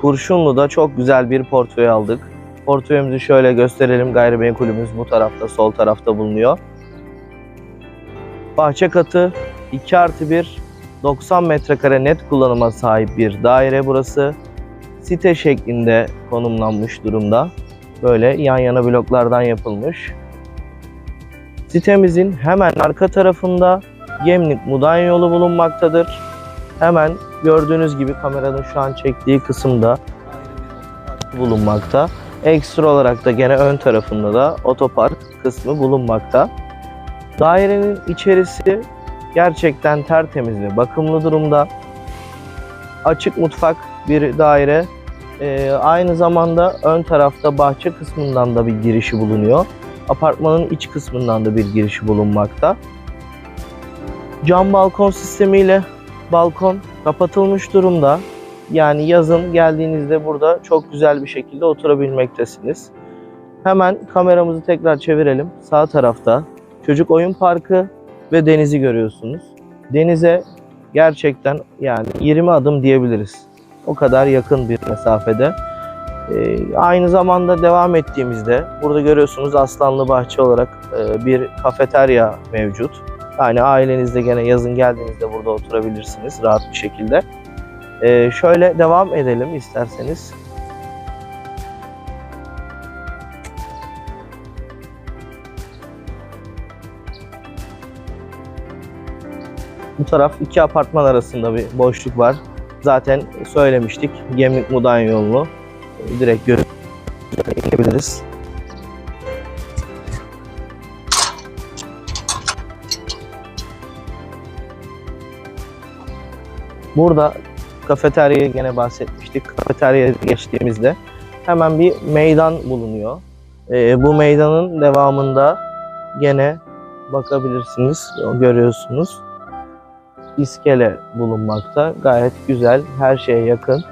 Kurşunlu'da çok güzel bir portföy aldık. Portföyümüzü şöyle gösterelim. Gayrimenkulümüz bu tarafta, sol tarafta bulunuyor. Bahçe katı 2 artı 1, 90 metrekare net kullanıma sahip bir daire burası. Site şeklinde konumlanmış durumda. Böyle yan yana bloklardan yapılmış. Sitemizin hemen arka tarafında Gemlik Mudan yolu bulunmaktadır. Hemen gördüğünüz gibi kameranın şu an çektiği kısımda bulunmakta. Ekstra olarak da gene ön tarafında da otopark kısmı bulunmakta. Dairenin içerisi gerçekten tertemiz ve bakımlı durumda. Açık mutfak bir daire. Ee, aynı zamanda ön tarafta bahçe kısmından da bir girişi bulunuyor. Apartmanın iç kısmından da bir girişi bulunmakta. Cam balkon sistemiyle balkon kapatılmış durumda. Yani yazın geldiğinizde burada çok güzel bir şekilde oturabilmektesiniz. Hemen kameramızı tekrar çevirelim. Sağ tarafta çocuk oyun parkı ve denizi görüyorsunuz. Denize gerçekten yani 20 adım diyebiliriz. O kadar yakın bir mesafede. Ee, aynı zamanda devam ettiğimizde burada görüyorsunuz Aslanlı Bahçe olarak e, bir kafeterya mevcut. Yani ailenizle gene yazın geldiğinizde burada oturabilirsiniz rahat bir şekilde. Ee, şöyle devam edelim isterseniz. Bu taraf iki apartman arasında bir boşluk var. Zaten söylemiştik Gemlik Mudan yolunu e, direkt görüp Burada kafeteryayı gene bahsetmiştik. Kafeteryaya geçtiğimizde hemen bir meydan bulunuyor. Ee, bu meydanın devamında gene bakabilirsiniz, görüyorsunuz. İskele bulunmakta. Gayet güzel, her şeye yakın.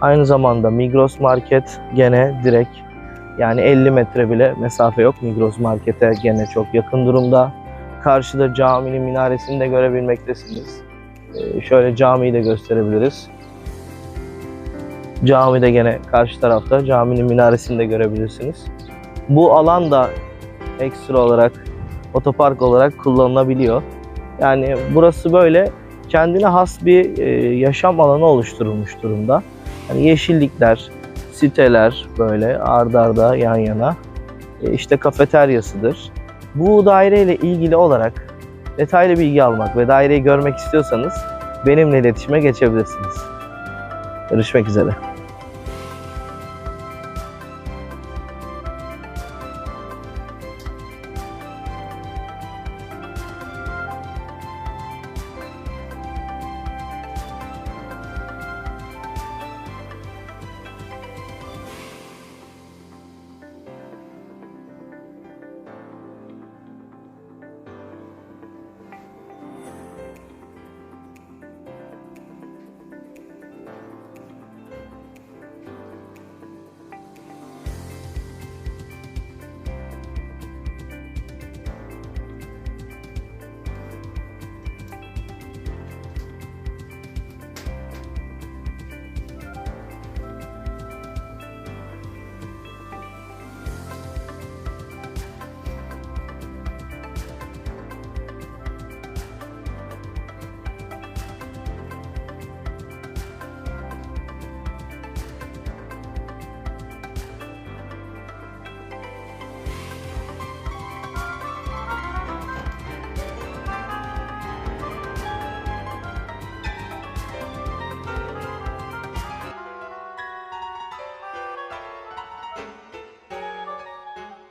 Aynı zamanda Migros Market gene direkt yani 50 metre bile mesafe yok. Migros Market'e gene çok yakın durumda. Karşıda caminin minaresini de görebilmektesiniz. Ee, şöyle camiyi de gösterebiliriz. Cami de gene karşı tarafta. Caminin minaresini de görebilirsiniz. Bu alan da ekstra olarak otopark olarak kullanılabiliyor. Yani burası böyle kendine has bir e, yaşam alanı oluşturulmuş durumda. Hani yeşillikler, siteler böyle ardarda arda yan yana. E, işte kafeteryasıdır. Bu daireyle ilgili olarak detaylı bilgi almak ve daireyi görmek istiyorsanız benimle iletişime geçebilirsiniz. Görüşmek üzere.